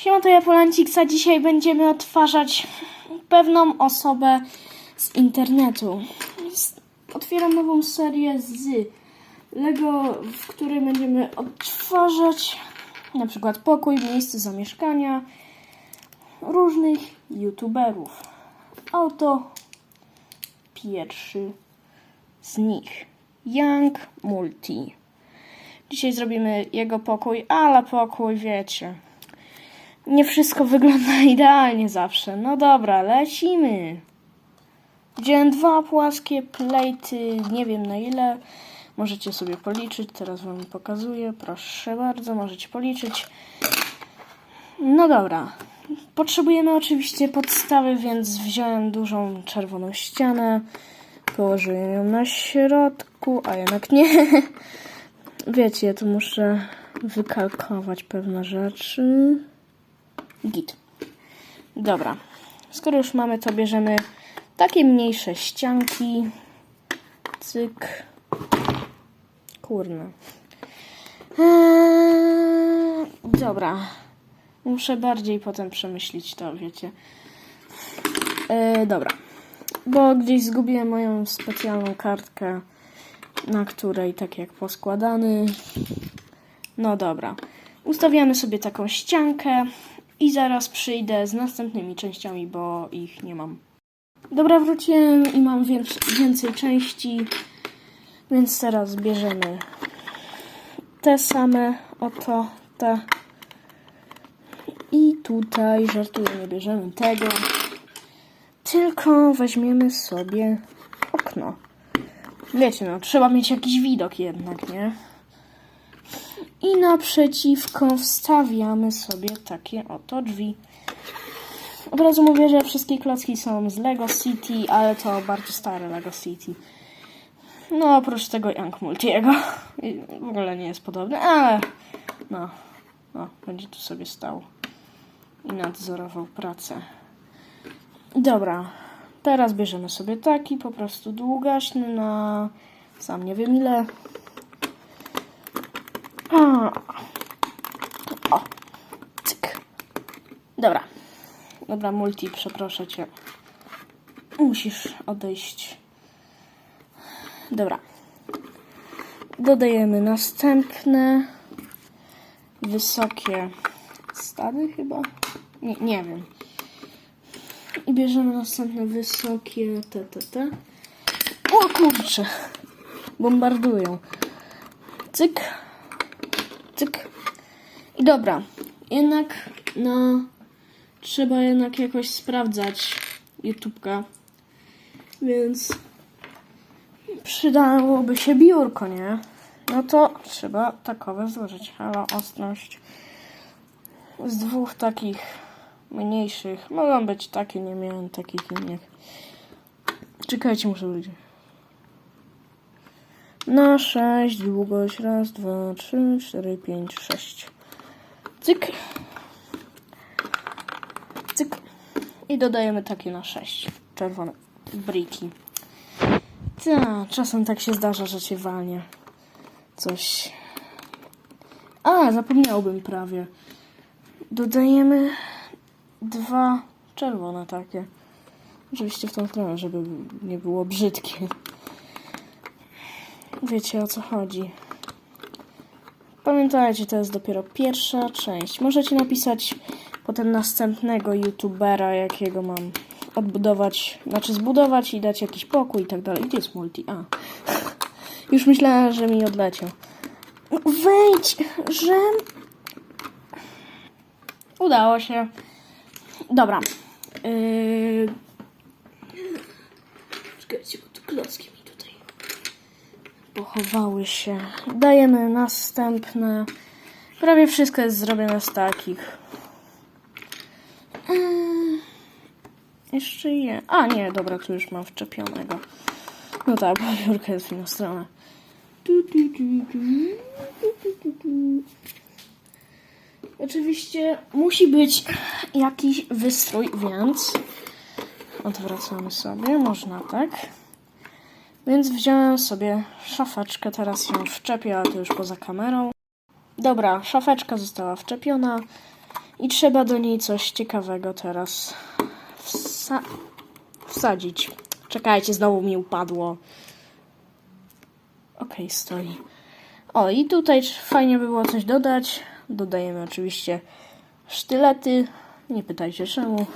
Siema, to ja Polanciksa. Dzisiaj będziemy odtwarzać pewną osobę z internetu. Otwieram nową serię z Lego, w której będziemy odtwarzać na przykład pokój, miejsce zamieszkania różnych youtuberów. Oto pierwszy z nich. Young Multi. Dzisiaj zrobimy jego pokój, ale pokój wiecie. Nie wszystko wygląda idealnie zawsze. No dobra, lecimy. Wziąłem dwa płaskie plejty, nie wiem na ile. Możecie sobie policzyć, teraz wam pokazuję. Proszę bardzo, możecie policzyć. No dobra. Potrzebujemy oczywiście podstawy, więc wziąłem dużą czerwoną ścianę. Położyłem ją na środku, a jednak nie. Wiecie, ja tu muszę wykalkować pewne rzeczy. Git. Dobra. Skoro już mamy, to bierzemy takie mniejsze ścianki. Cyk. Kurna. Eee, dobra. Muszę bardziej potem przemyślić to, wiecie. Eee, dobra. Bo gdzieś zgubiłem moją specjalną kartkę, na której tak jak poskładany. No dobra. Ustawiamy sobie taką ściankę i zaraz przyjdę z następnymi częściami, bo ich nie mam. Dobra, wróciłem i mam więcej, części, więc teraz bierzemy te same, oto te. I tutaj, żartuję, nie bierzemy tego, tylko weźmiemy sobie okno. Wiecie, no, trzeba mieć jakiś widok jednak, nie? I naprzeciwko wstawiamy sobie takie oto drzwi. Od razu mówię, że wszystkie klocki są z Lego City, ale to bardzo stare Lego City. No, oprócz tego Young Multiego. W ogóle nie jest podobny, ale no, no, będzie tu sobie stał i nadzorował pracę. Dobra, teraz bierzemy sobie taki po prostu długaśny na sam nie wiem ile. O, cyk. Dobra. Dobra, multi, przeproszę cię. Musisz odejść. Dobra. Dodajemy następne wysokie stady chyba. Nie, nie wiem. I bierzemy następne wysokie te. O kurczę. Bombardują. Cyk. Dobra. Jednak, no, trzeba jednak jakoś sprawdzać YouTube'ka. Więc przydałoby się biurko, nie? No to trzeba takowe złożyć. Halo, ostrość. Z dwóch takich mniejszych. Mogą być takie, nie miałem takich innych. Czekajcie, muszę ludzie. Na 6, długość. Raz, dwa, trzy, cztery, pięć, sześć. Cyk. Cyk. I dodajemy takie na 6. Czerwone briki. Ta, czasem tak się zdarza, że cię walnie. Coś. A, zapomniałbym prawie. Dodajemy dwa czerwone takie. Oczywiście w tą stronę, żeby nie było brzydkie. Wiecie o co chodzi. Pamiętajcie, to jest dopiero pierwsza część. Możecie napisać potem następnego youtubera, jakiego mam odbudować, znaczy zbudować i dać jakiś pokój i tak dalej. Gdzie jest multi? A. Już myślałem, że mi odleciał. Wejdź, że... Udało się. Dobra. Yy... Czekajcie, bo tu klocki pochowały się. Dajemy następne. Prawie wszystko jest zrobione z takich. Yy, Jeszcze je. A nie, dobra, tu już mam wczepionego. No tak, bo biurka jest w inną stronę. Oczywiście musi być jakiś wystrój, więc odwracamy sobie, można tak. Więc wziąłem sobie szafeczkę, teraz ją wczepię, ale to już poza kamerą. Dobra, szafeczka została wczepiona I trzeba do niej coś ciekawego teraz wsa- wsadzić. Czekajcie, znowu mi upadło. Okej, stoi. O, i tutaj fajnie by było coś dodać. Dodajemy oczywiście sztylety. Nie pytajcie czemu.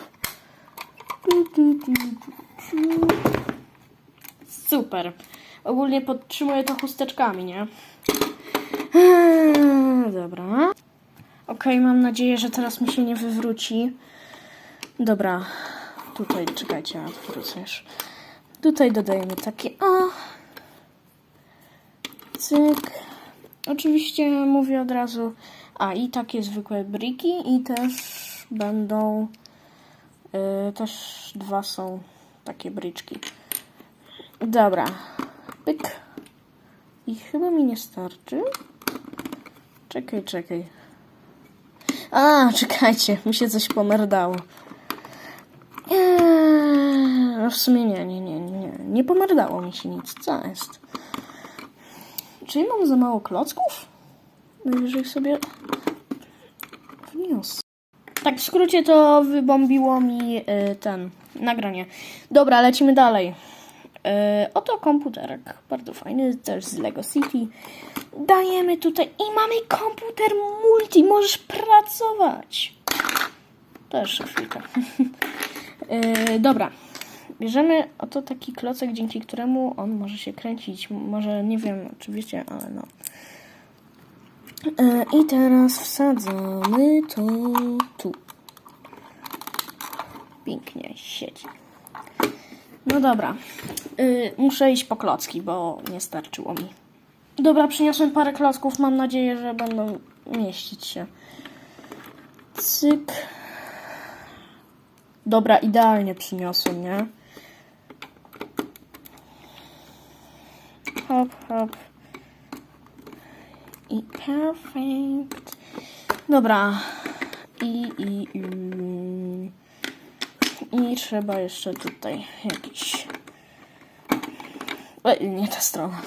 Tu, tu, tu, tu, tu. Super. Ogólnie podtrzymuję to chusteczkami, nie? Eee, Dobra. Okej, mam nadzieję, że teraz mi się nie wywróci. Dobra. Tutaj, czekajcie, już. Tutaj dodajemy takie o. Cyk. Oczywiście mówię od razu. A i takie zwykłe briki i też będą yy, też dwa są takie bryczki. Dobra. Pyk. I chyba mi nie starczy. Czekaj, czekaj. A, czekajcie, mi się coś pomerdało. Eee, w sumie nie, nie, nie, nie. Nie pomerdało mi się nic. Co jest? Czyli mam za mało klocków? Najwyżej sobie wniosę. Tak w skrócie to wybombiło mi y, ten nagranie. Dobra, lecimy dalej. Y, oto komputerek. Bardzo fajny, też z Lego City. Dajemy tutaj i mamy komputer multi. Możesz pracować. Też chwilkę. y, dobra. Bierzemy oto taki klocek, dzięki któremu on może się kręcić. Może nie wiem oczywiście, ale no. E, I teraz wsadzamy to tu. Pięknie siedzi. No dobra. Y, muszę iść po klocki, bo nie starczyło mi. Dobra, przyniosłem parę klocków. Mam nadzieję, że będą mieścić się. Cyk. Dobra, idealnie przyniosłem, nie? Hop, hop. I perfect. Dobra. I, i, i. I trzeba jeszcze tutaj jakiś. Ej, nie ta strona.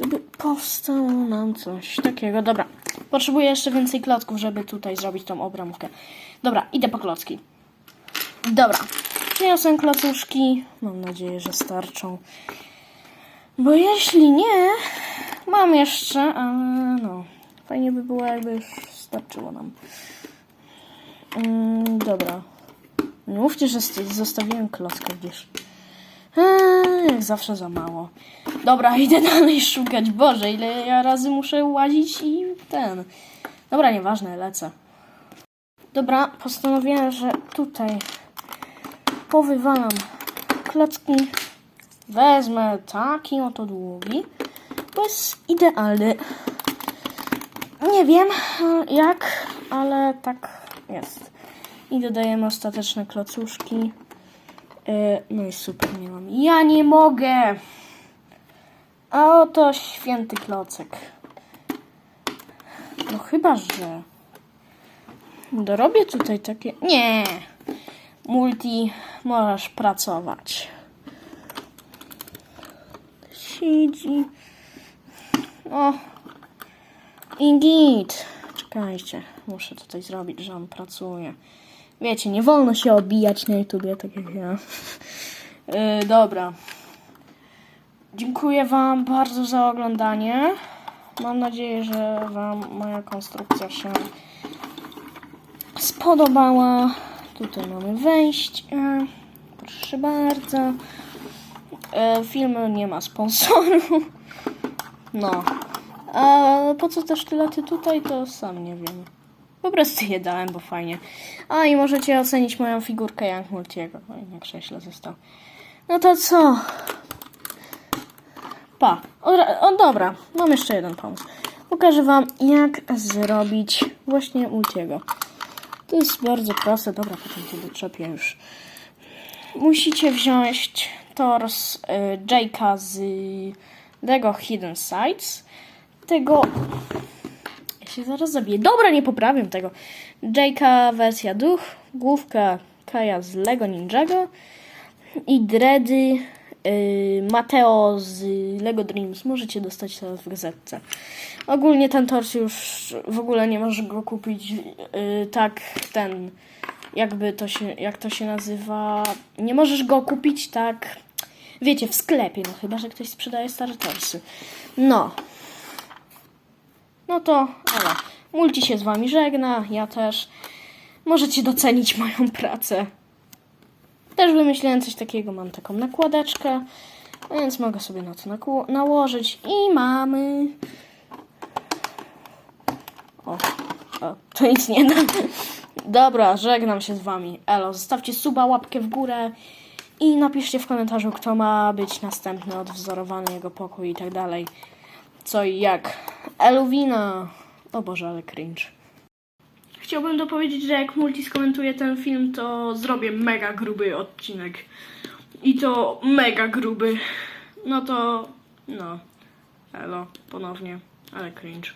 Żeby powstało nam coś takiego. Dobra. Potrzebuję jeszcze więcej klocków, żeby tutaj zrobić tą obramówkę. Dobra, idę po klocki. Dobra. Przyniosłem klocuszki. Mam nadzieję, że starczą. Bo jeśli nie, mam jeszcze, ale no, fajnie by było, jakby już starczyło nam. Mm, dobra. Nie mówcie, że st- zostawiłem klockę gdzieś. Eee, jak zawsze za mało. Dobra, idę dalej szukać. Boże, ile ja razy muszę łazić i ten. Dobra, nieważne, lecę. Dobra, postanowiłem, że tutaj powywalam klocki Wezmę taki oto długi, bo jest idealny. Nie wiem e, jak, ale tak jest. I dodajemy ostateczne klocuszki. E, No i super, nie mam. Ja nie mogę! A oto święty klocek. No chyba, że... Dorobię tutaj takie... Nie! Multi, możesz pracować siedzi. O. I. Czekajcie, muszę tutaj zrobić, że on pracuje. Wiecie, nie wolno się obijać na YouTubie, tak jak ja. Yy, dobra. Dziękuję Wam bardzo za oglądanie. Mam nadzieję, że Wam moja konstrukcja się spodobała. Tutaj mamy wejście. Proszę bardzo. E, film nie ma sponsoru. No. A po co te sztylety tutaj, to sam nie wiem. Po prostu je dałem, bo fajnie. A i możecie ocenić moją figurkę Young Multiego. Oj, na krześle został. No to co? Pa. O, o dobra, mam jeszcze jeden pomysł. Pokażę wam, jak zrobić właśnie Multiego. To jest bardzo proste. Dobra, potem to doczepię już. Musicie wziąć tors y, Jake'a z Lego Hidden Sides. Tego... Ja się zaraz. Dobra, nie poprawię tego. Jake'a wersja duch, główka Kaja z Lego Ninjago i dready y, Mateo z Lego Dreams. Możecie dostać teraz w gazetce. Ogólnie ten tort już w ogóle nie możesz go kupić yy, tak ten jakby to się jak to się nazywa. Nie możesz go kupić tak wiecie w sklepie, no chyba że ktoś sprzedaje stare torsy. No. No to ale Multi się z wami żegna, ja też. Możecie docenić moją pracę. Też wymyśliłem coś takiego, mam taką nakładeczkę, więc mogę sobie na to nałożyć i mamy... O, o, to nic nie da. Dobra, żegnam się z wami. Elo, zostawcie suba, łapkę w górę i napiszcie w komentarzu, kto ma być następny, odwzorowany jego pokój i tak dalej. Co i jak. Eluwina. O Boże, ale cringe. Chciałbym dopowiedzieć, że jak Multi skomentuje ten film, to zrobię mega gruby odcinek. I to mega gruby. No to, no, elo, ponownie, ale cringe.